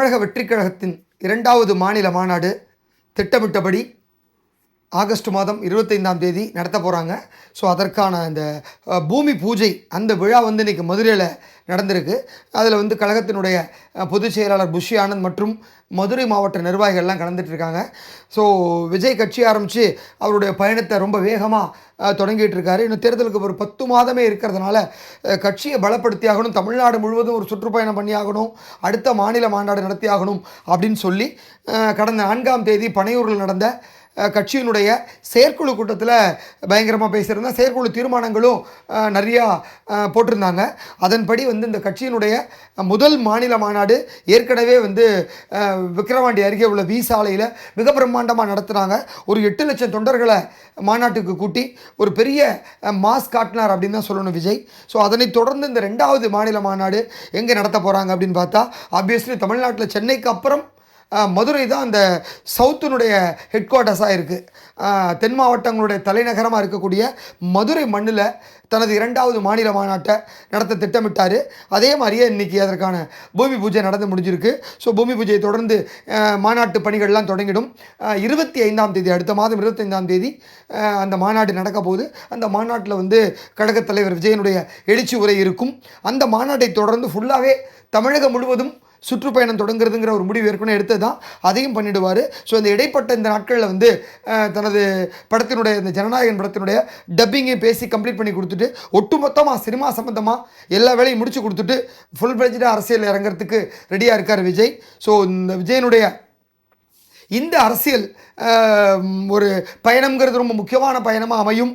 தமிழக வெற்றிக் கழகத்தின் இரண்டாவது மாநில மாநாடு திட்டமிட்டபடி ஆகஸ்ட் மாதம் இருபத்தைந்தாம் தேதி நடத்த போகிறாங்க ஸோ அதற்கான அந்த பூமி பூஜை அந்த விழா வந்து இன்றைக்கி மதுரையில் நடந்திருக்கு. அதில் வந்து கழகத்தினுடைய பொதுச் செயலாளர் புஷி ஆனந்த் மற்றும் மதுரை மாவட்ட நிர்வாகிகள்லாம் கலந்துட்டு இருக்காங்க. ஸோ விஜய் கட்சி ஆரம்பித்து அவருடைய பயணத்தை ரொம்ப வேகமாக தொடங்கிட்டு இருக்காரு. இன்னும் தேர்தலுக்கு ஒரு பத்து மாதமே இருக்கிறதுனால கட்சியை பலப்படுத்தி ஆகணும். தமிழ்நாடு முழுவதும் ஒரு சுற்றுப்பயணம் பண்ணி ஆகணும். அடுத்த மாநில மாநாடு நடத்தி ஆகணும் அப்படின்னு சொல்லி கடந்த நான்காம் தேதி பனையூரில் நடந்த கட்சியினுடைய செயற்குழு கூட்டத்தில் பயங்கரமாக பேசியிருந்தேன் செயற்குழு தீர்மானங்களும் நிறையா போட்டிருந்தாங்க. அதன்படி வந்து இந்த கட்சியினுடைய முதல் மாநில மாநாடு ஏற்கனவே வந்து விக்கிரவாண்டி அருகே உள்ள வி சாலையில் மிக பிரம்மாண்டமாக நடத்துனாங்க. ஒரு எட்டு லட்சம் தொண்டர்களை மாநாட்டுக்கு கூட்டி ஒரு பெரிய மாஸ் காட்டினார் அப்படின்னு தான் சொல்லணும் விஜய். ஸோ அதனைத் தொடர்ந்து இந்த ரெண்டாவது மாநில மாநாடு எங்கே நடத்த போகிறாங்க அப்படின்னு பார்த்தா ஆப்வியஸ்லி தமிழ்நாட்டில் சென்னைக்கு அப்புறம் மதுரை தான் அந்த சவுத்தினுடைய ஹெட் குவார்ட்டர்ஸாக இருக்குது தென் மாவட்டங்களுடைய தலைநகரமாக இருக்கக்கூடிய மதுரை மண்ணில் தனது இரண்டாவது மாநில மாநாட்டை நடத்த திட்டமிட்டார். அதே மாதிரியே இன்றைக்கி அதற்கான பூமி பூஜை நடந்து முடிஞ்சிருக்கு. ஸோ பூமி பூஜையை தொடர்ந்து மாநாட்டு பணிகள்லாம் தொடங்கிடும். இருபத்தி ஐந்தாம் தேதி அடுத்த மாதம் இருபத்தைந்தாம் தேதி அந்த மாநாடு நடக்க போது அந்த மாநாட்டில் வந்து கழகத் தலைவர் விஜயனுடைய எழுச்சி உரை இருக்கும். அந்த மாநாட்டை தொடர்ந்து ஃபுல்லாகவே தமிழகம் முழுவதும் சுற்றுப்பயணம் தொடங்குறதுங்கிற ஒரு முடிவு ஏற்கனவே எடுத்தது தான் அதையும் பண்ணிடுவார். ஸோ இந்த இடைப்பட்ட இந்த நாட்களில் வந்து தனது படத்தினுடைய இந்த ஜனநாயகன் படத்தினுடைய டப்பிங்கை பேசி கம்ப்ளீட் பண்ணி கொடுத்துட்டு ஒட்டுமொத்தமாக சினிமா சம்மந்தமாக எல்லா வேலையும் முடிச்சு கொடுத்துட்டு ஃபுல் ஃப்ளெஜ்டாக அரசியல் இறங்குறதுக்கு ரெடியாக இருக்கார் விஜய். ஸோ இந்த விஜயனுடைய இந்த அரசியல் ஒரு பயணம்ங்கிறது ரொம்ப முக்கியமான பயணமாக அமையும்.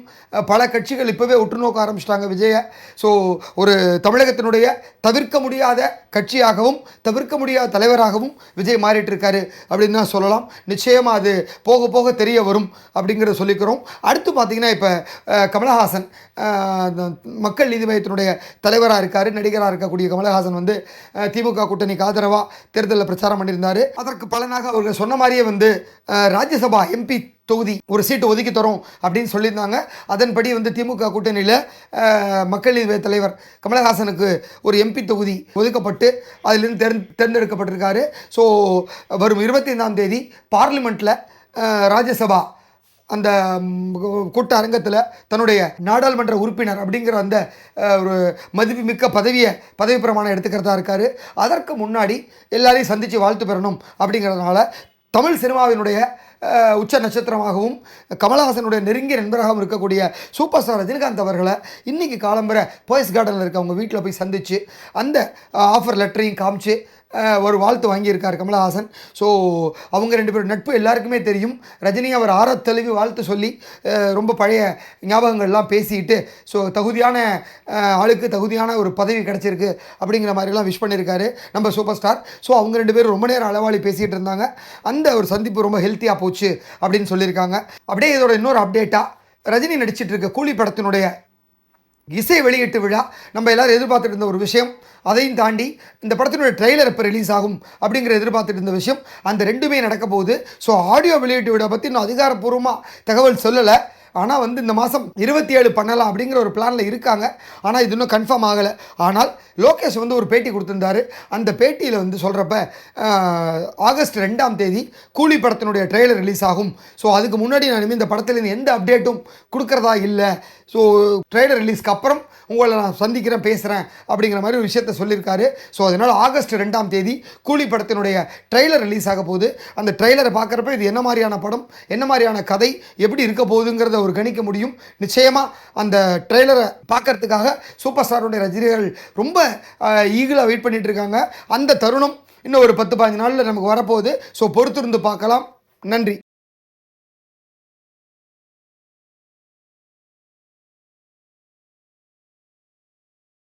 பல கட்சிகள் இப்போவே உற்றுநோக்க ஆரம்பிச்சிட்டாங்க விஜயை. ஸோ ஒரு தமிழகத்தினுடைய தவிர்க்க முடியாத கட்சியாகவும் தவிர்க்க முடியாத தலைவராகவும் விஜய் மாறிட்டிருக்காரு அப்படின்னு தான் சொல்லலாம். நிச்சயமாக அது போக போக தெரிய வரும் அப்படிங்கிறத சொல்லிக்கிறோம். அடுத்து பார்த்திங்கன்னா இப்போ கமலஹாசன் மக்கள் நீதி மையத்தினுடைய தலைவராக இருக்கார் நடிகராக இருக்கக்கூடிய கமலஹாசன் வந்து திமுக கூட்டணிக்கு ஆதரவாக தேர்தலில் பிரச்சாரம் பண்ணியிருந்தார். அதற்கு பலனாக அவர்கள் சொன்ன மாதிரியே வந்து ராஜ்யசபா எம்பி தொகுதி ஒரு சீட்டு ஒதுக்கி தரோம் அப்படின்னு சொல்லியிருந்தாங்க. அதன்படி வந்து திமுக கூட்டணியில் மக்கள் நீதி தலைவர் கமலஹாசனுக்கு ஒரு எம்பி தொகுதி ஒதுக்கப்பட்டு அதிலிருந்து தேர்ந் தேர்ந்தெடுக்கப்பட்டிருக்காரு. ஸோ வரும் இருபத்தி ஐந்தாம் தேதி பார்லிமெண்ட்டில் ராஜ்யசபா அந்த கூட்ட அரங்கத்தில் தன்னுடைய நாடாளுமன்ற உறுப்பினர் அப்படிங்கிற அந்த ஒரு ஒரு மதிப்புமிக்க பதவியை பதவி பிரமாணம் எடுத்துக்கிறதா இருக்கார். அதற்கு முன்னாடி எல்லாரையும் சந்தித்து வாழ்த்து பெறணும் அப்படிங்கிறதுனால தமிழ் சினிமாவினுடைய உச்ச நட்சத்திரமாகவும் கமலஹாசனுடைய நெருங்கிய நண்பராகவும் இருக்கக்கூடிய சூப்பர் ஸ்டார் ரஜினிகாந்த் அவர்களை இன்றைக்கி காலம்பர போயஸ் கார்டனில் இருக்க அவங்க வீட்டில் போய் சந்தித்து அந்த ஆஃபர் லெட்டரையும் காமிச்சு ஒரு வாழ்த்து வாங்கியிருக்கார் கமலஹாசன். ஸோ அவங்க ரெண்டு பேரும் நட்பு எல்லாருக்குமே தெரியும். ரஜினி அவர் ஆற தழுவி வாழ்த்து சொல்லி ரொம்ப பழைய ஞாபகங்கள்லாம் பேசிட்டு ஸோ தகுதியான ஆளுக்கு தகுதியான ஒரு பதவி கிடச்சிருக்கு அப்படிங்கிற மாதிரிலாம் விஷ் பண்ணியிருக்காரு நம்ம சூப்பர் ஸ்டார். ஸோ அவங்க ரெண்டு பேரும் ரொம்ப நேரம் அளவாளி பேசிகிட்டு இருந்தாங்க. அந்த ஒரு சந்திப்பு ரொம்ப ஹெல்த்தியாக போச்சு. அப்படின்னு சொல்லியிருக்காங்க. அப்படியே இதோட இன்னொரு அப்டேட்டாக ரஜினி நடிச்சிட்டு இருக்க கூலி படத்தினுடைய இசை வெளியீட்டு விழா. நம்ம எல்லாரும் எதிர்பார்த்துட்டு இருந்த ஒரு விஷயம். அதையும் தாண்டி இந்த படத்தினுடைய ட்ரெய்லர் இப்போ ரிலீஸ் ஆகும் அப்படிங்கிற எதிர்பார்த்துட்டு இருந்த விஷயம். அந்த ரெண்டுமே நடக்க போகுது. ஸோ ஆடியோ வெளியீட்டு விழா பற்றி இன்னும் அதிகாரப்பூர்வமாக தகவல் சொல்லலை. ஆனால் வந்து இந்த மாதம் இருபத்தி ஏழு பண்ணலாம் அப்படிங்கிற ஒரு பிளானில் இருக்காங்க. ஆனால் இது இன்னும் கன்ஃபார்ம் ஆகலை. ஆனால் லோகேஷ் வந்து ஒரு பேட்டி கொடுத்துருந்தாரு. அந்த பேட்டியில் வந்து சொல்கிறப்ப ஆகஸ்ட் ரெண்டாம் தேதி கூலி படத்தினுடைய ட்ரெய்லர் ரிலீஸ் ஆகும். ஸோ அதுக்கு முன்னாடி நான் இனிமேல் இந்த படத்தில் எந்த அப்டேட்டும் கொடுக்கறதா இல்லை. ஸோ ட்ரெய்லர் ரிலீஸ்க்கு அப்புறம் உங்களை நான் சந்திக்கிறேன் பேசுகிறேன் அப்படிங்கிற மாதிரி ஒரு விஷயத்த சொல்லியிருக்காரு ஸோ அதனால் ஆகஸ்ட் ரெண்டாம் தேதி கூலி படத்தினுடைய ட்ரெய்லர் ரிலீஸ் ஆக போகுது. அந்த ட்ரெய்லரை பார்க்குறப்ப இது என்ன மாதிரியான படம் என்ன மாதிரியான கதை எப்படி இருக்க போகுதுங்கிறத ஒரு கணிக்க முடியும். நிச்சயமாக அந்த ட்ரெய்லரை பார்க்கறதுக்காக சூப்பர் ஸ்டாருடைய ரசிகர்கள் ரொம்ப ஈகிளாக வெயிட் பண்ணிகிட்டு இருக்காங்க. அந்த தருணம் இன்னும் ஒரு பத்து பதினஞ்சு நாளில் நமக்கு வரப்போகுது. ஸோ பொறுத்திருந்து பார்க்கலாம். நன்றி.